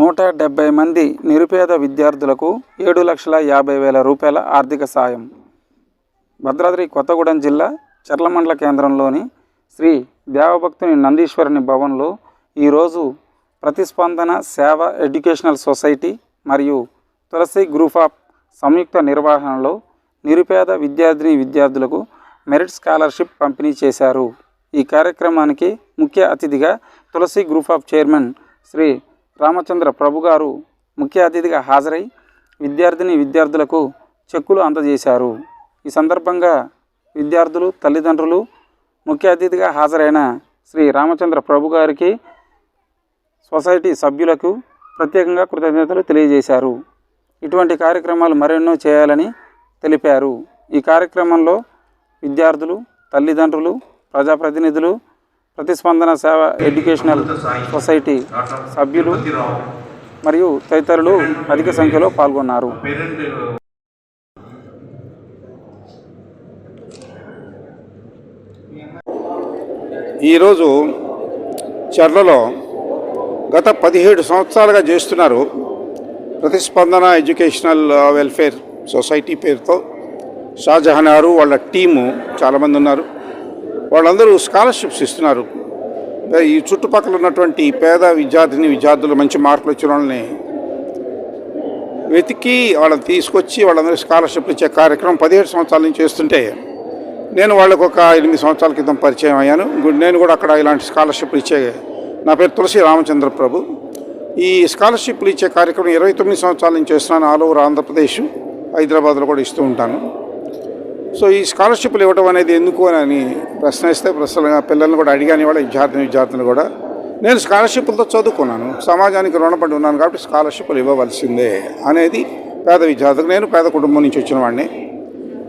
నూట డెబ్బై మంది నిరుపేద విద్యార్థులకు ఏడు లక్షల యాభై వేల రూపాయల ఆర్థిక సాయం. భద్రాద్రి కొత్తగూడెం జిల్లా చర్లమండల కేంద్రంలోని శ్రీ దేవభక్తుని నందీశ్వరుని భవన్లో ఈరోజు ప్రతిస్పందన సేవ ఎడ్యుకేషనల్ సొసైటీ మరియు తులసి గ్రూప్ ఆఫ్ సంయుక్త నిర్వహణలో నిరుపేద విద్యార్థిని విద్యార్థులకు మెరిట్ స్కాలర్షిప్ పంపిణీ చేశారు. ఈ కార్యక్రమానికి ముఖ్య అతిథిగా Tulasi group of chairman Shri Ramachandra Prabhu గారు ముఖ్య అతిథిగా హాజరై విద్యార్థిని విద్యార్థులకు చెక్కులు అందజేశారు. ఈ సందర్భంగా విద్యార్థులు తల్లిదండ్రులు ముఖ్య అతిథిగా హాజరైన శ్రీ రామచంద్ర ప్రభు గారికి సొసైటీ సభ్యులకు ప్రత్యేకంగా కృతజ్ఞతలు తెలియజేశారు. ఇటువంటి కార్యక్రమాలు మరెన్నో చేయాలని తెలిపారు. ఈ కార్యక్రమంలో విద్యార్థులు తల్లిదండ్రులు ప్రజాప్రతినిధులు ప్రతిస్పందన సేవ ఎడ్యుకేషనల్ సొసైటీ సభ్యులు మరియు తదితరులు అధిక సంఖ్యలో పాల్గొన్నారు. ఈరోజు చర్లలో గత పదిహేడు సంవత్సరాలుగా చేస్తున్నారు ప్రతిస్పందన ఎడ్యుకేషనల్ వెల్ఫేర్ సొసైటీ పేరుతో. షాజహాన్ గారు వాళ్ళ టీము చాలామంది ఉన్నారు. వాళ్ళందరూ స్కాలర్షిప్స్ ఇస్తున్నారు. ఈ చుట్టుపక్కల ఉన్నటువంటి పేద విద్యార్థిని విద్యార్థులు మంచి మార్కులు వచ్చిన వాళ్ళని వెతికి వాళ్ళని తీసుకొచ్చి వాళ్ళందరూ స్కాలర్షిప్లు ఇచ్చే కార్యక్రమం పదిహేడు సంవత్సరాల నుంచి చేస్తుంటే నేను వాళ్ళకు ఒక ఎనిమిది సంవత్సరాల క్రితం పరిచయం అయ్యాను. నేను కూడా అక్కడ ఇలాంటి స్కాలర్షిప్లు ఇచ్చే నా పేరు తులసి రామచంద్ర ప్రభు. ఈ స్కాలర్షిప్లు ఇచ్చే కార్యక్రమం ఇరవై తొమ్మిది సంవత్సరాల నుంచి చేస్తున్నాను. ఆల్ ఓవర్ ఆంధ్రప్రదేశ్ హైదరాబాద్లో కూడా ఇస్తూ ఉంటాను. సో ఈ స్కాలర్షిప్లు ఇవ్వడం అనేది ఎందుకు అని ప్రశ్నిస్తే ప్రశ్నలుగా పిల్లల్ని కూడా అడిగాను వాళ్ళ విద్యార్థిని విద్యార్థులు కూడా నేను స్కాలర్షిప్లతో చదువుకున్నాను సమాజానికి రుణపడి ఉన్నాను కాబట్టి స్కాలర్షిప్లు ఇవ్వవలసిందే అనేది పేద విద్యార్థులకు నేను పేద కుటుంబం నుంచి వచ్చిన వాడిని.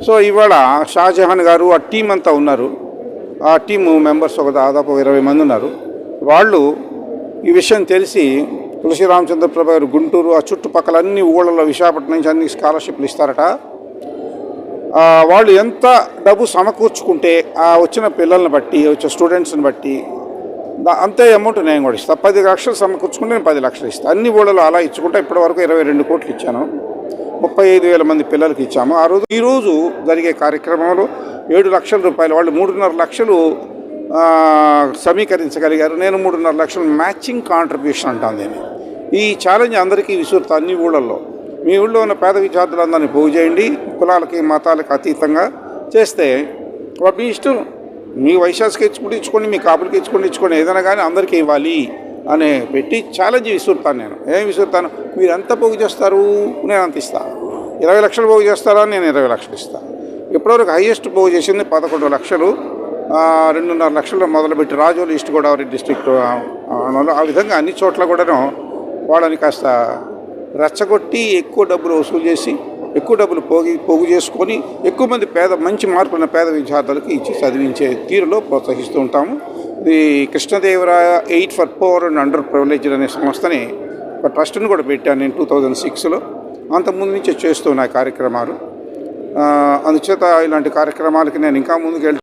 సో ఇవాళ షాజహాన్ గారు ఆ టీం అంతా ఉన్నారు. ఆ టీము మెంబర్స్ ఒక దాదాపు ఇరవై మంది ఉన్నారు. వాళ్ళు ఈ విషయం తెలిసి తులసి రామచంద్ర ప్రభు గారు గుంటూరు ఆ చుట్టుపక్కల అన్ని ఊళ్ళలో విశాఖపట్నం నుంచి అన్ని స్కాలర్షిప్లు ఇస్తారట. వాళ్ళు ఎంత డబ్బు సమకూర్చుకుంటే ఆ వచ్చిన పిల్లల్ని బట్టి వచ్చే స్టూడెంట్స్ని బట్టి అంతే అమౌంట్ నేను కూడా ఇస్తాను పది లక్షలు సమకూర్చుకుంటే నేను పది లక్షలు ఇస్తాను అన్ని ఊళ్ళలో అలా ఇచ్చుకుంటే ఇప్పటివరకు ఇరవై రెండు కోట్లు ఇచ్చాను. ముప్పై ఐదు వేల మంది పిల్లలకి ఇచ్చాము. ఆ రోజు ఈరోజు జరిగే కార్యక్రమంలో ఏడు లక్షల రూపాయలు వాళ్ళు మూడున్నర లక్షలు సమీకరించగలిగారు. నేను మూడున్నర లక్షలు మ్యాచింగ్ కాంట్రిబ్యూషన్ అంటాను దీన్ని. ఈ ఛాలెంజ్ అందరికీ విసురుతా అన్ని ఊళ్ళల్లో. మీ ఊళ్ళో ఉన్న పేద విద్యార్థులందరినీ పోగు చేయండి. కులాలకి మతాలకి అతీతంగా చేస్తే ఒక మీ ఇష్టం. మీ వైశాస్కి ఇచ్చుకుంటే ఇచ్చుకోండి మీ కాపులకి ఇచ్చుకోండి ఇచ్చుకోండి ఏదైనా కానీ అందరికీ ఇవ్వాలి అనే పెట్టి ఛాలెంజ్ విసురుతాను నేను. ఏం విసురుతాను? మీరు ఎంత పోగు చేస్తారు? నేను అంత ఇస్తాను ఇరవై లక్షలు పోగు చేస్తారా? నేను ఇరవై లక్షలు ఇస్తాను ఇప్పటివరకు హైయెస్ట్ పోగు చేసింది పదకొండు లక్షలు. రెండున్నర లక్షలు మొదలుపెట్టి రాజోలు ఈస్ట్ గోదావరి డిస్ట్రిక్ట్ ఆ విధంగా అన్ని చోట్ల కూడాను వాళ్ళని కాస్త రెచ్చగొట్టి ఎక్కువ డబ్బులు వసూలు చేసి ఎక్కువ డబ్బులు పోగి పోగు చేసుకొని ఎక్కువ మంది పేద మంచి మార్పులను పేద విద్యార్థులకు ఇచ్చి చదివించే తీరులో ప్రోత్సహిస్తూ ఉంటాము. ఇది Krishnadevaraya aid for power and underprivileged అనే సంస్థని ఒక ట్రస్ట్ని కూడా పెట్టాను నేను టూ థౌజండ్ సిక్స్లో. అంతకుముందు నుంచే చేస్తున్న కార్యక్రమాలు. అందుచేత ఇలాంటి కార్యక్రమాలకి నేను ఇంకా ముందుకు వెళ్తాను